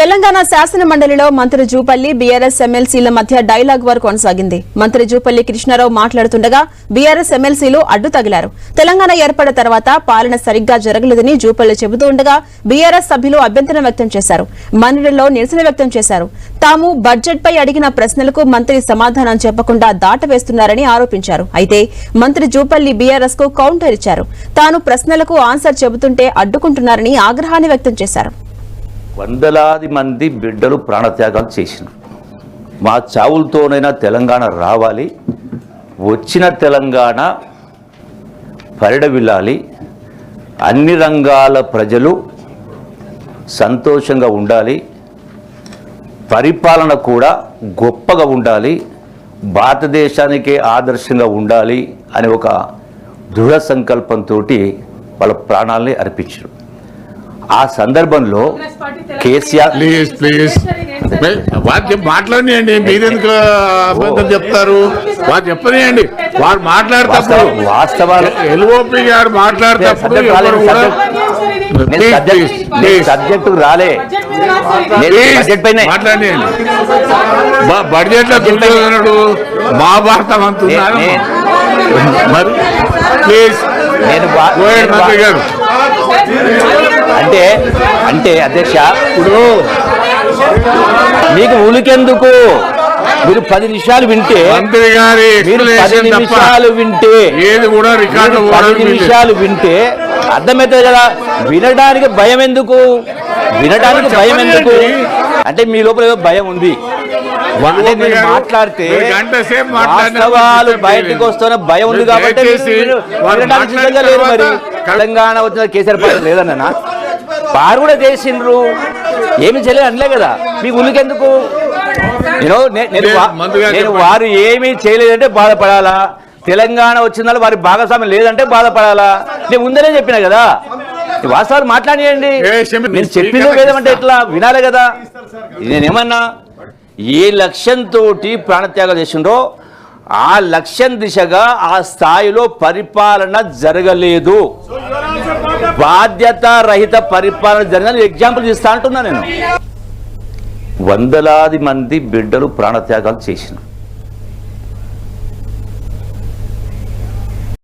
తెలంగాణ శాసన మండలిలో మంత్రి జూపల్లి బీఆర్ఎస్ ఎమ్మెల్సీల మధ్య డైలాగ్ వార్ కొనసాగింది. మంత్రి జూపల్లి కృష్ణారావు మాట్లాడుతుండగా బీఆర్ఎస్ ఎమ్మెల్సీలు అడ్డు తగిలారు. తెలంగాణ ఏర్పడిన తర్వాత పాలన సరిగ్గా జరగలేదని జూపల్లి చెబుతూ ఉండగా బీఆర్ఎస్ సభ్యులు అభ్యంతరం వ్యక్తం చేశారు. మండలిలో నిరసన వ్యక్తం చేశారు. తాము బడ్జెట్ పై అడిగిన ప్రశ్నలకు మంత్రి సమాధానం చెప్పకుండా దాటవేస్తున్నారని ఆరోపించారు. అయితే మంత్రి జూపల్లి బీఆర్ఎస్కు కౌంటర్ ఇచ్చారు. తాను ప్రశ్నలకు ఆన్సర్ చెబుతుంటే అడ్డుకుంటున్నారని ఆగ్రహాన్ని వ్యక్తం చేశారు. వందలాది మంది బిడ్డలు ప్రాణత్యాగాలు చేసినారు. మా చావులతోనైనా తెలంగాణ రావాలి వచ్చిన తెలంగాణ పరిడవిల్లాలి అన్ని రంగాల ప్రజలు సంతోషంగా ఉండాలి పరిపాలన కూడా గొప్పగా ఉండాలి భారతదేశానికే ఆదర్శంగా ఉండాలి అనే ఒక దృఢ సంకల్పంతో వాళ్ళ ప్రాణాలని అర్పించారు. ఆ సందర్భంలో కేసీఆర్ ప్లీజ్ ప్లీజ్. వారు మాట్లాడియండి మీరెందుకు అబద్ధం చెప్తారు? వారు చెప్పనియండి. వారు మాట్లాడేటప్పుడు వాస్తవాలు ఎల్ఓపి గారు మాట్లాడేటప్పుడు సబ్జెక్ట్ రాలే. బడ్జెట్లో దుర్యోధనుడు మహాభారతం అంటున్నారు మరి ప్లీజ్. నేను మంత్రి గారు. అంటే అంటే అధ్యక్ష ఇప్పుడు మీకు ఉలికెందుకు? మీరు పది నిమిషాలు వింటే మంత్రి గారి మీరు పది నిమిషాలు వింటే ఏది కూడా రికార్డు పది నిమిషాలు వింటే అర్థమవుతుంది కదా? వినడానికి భయం ఎందుకు? వినడానికి భయం ఎందుకు? అంటే మీ లోపల ఏదో భయం ఉంది. అంటే మీరు మాట్లాడితే వాస్తవాలు బయటకు వస్తున్న భయం ఉంది కాబట్టి వినడానికి సిద్ధంగా లేరు మరి. తెలంగాణ వచ్చిన కేసీఆర్ పార్టీ లేదన్నా వారు కూడా చేసిండ్రు. ఏమి చేయలేదు అనలే కదా. మీకు ఉలికెందుకు నేను. వారు ఏమీ చేయలేదంటే బాధపడాలా? తెలంగాణ వచ్చిందని వారి భాగస్వామ్యం లేదంటే బాధపడాలా? నేను ముందరే చెప్పిన కదా. వాస్తవాలు మాట్లాడియండి. నేను చెప్పిందో వేదమంటే ఎట్లా? వినాలి కదా. నేనేమన్నా ఏ లక్ష్యంతో ప్రాణత్యాగం చేసిండ్రో ఆ లక్ష్యం దిశగా ఆ స్థాయిలో పరిపాలన జరగలేదు. బాధ్యత రహిత పరిపాలన జరిగిన ఎగ్జాంపుల్ ఇస్తా అంటున్నా నేను. వందలాది మంది బిడ్డలు ప్రాణత్యాగాలు చేసినారు.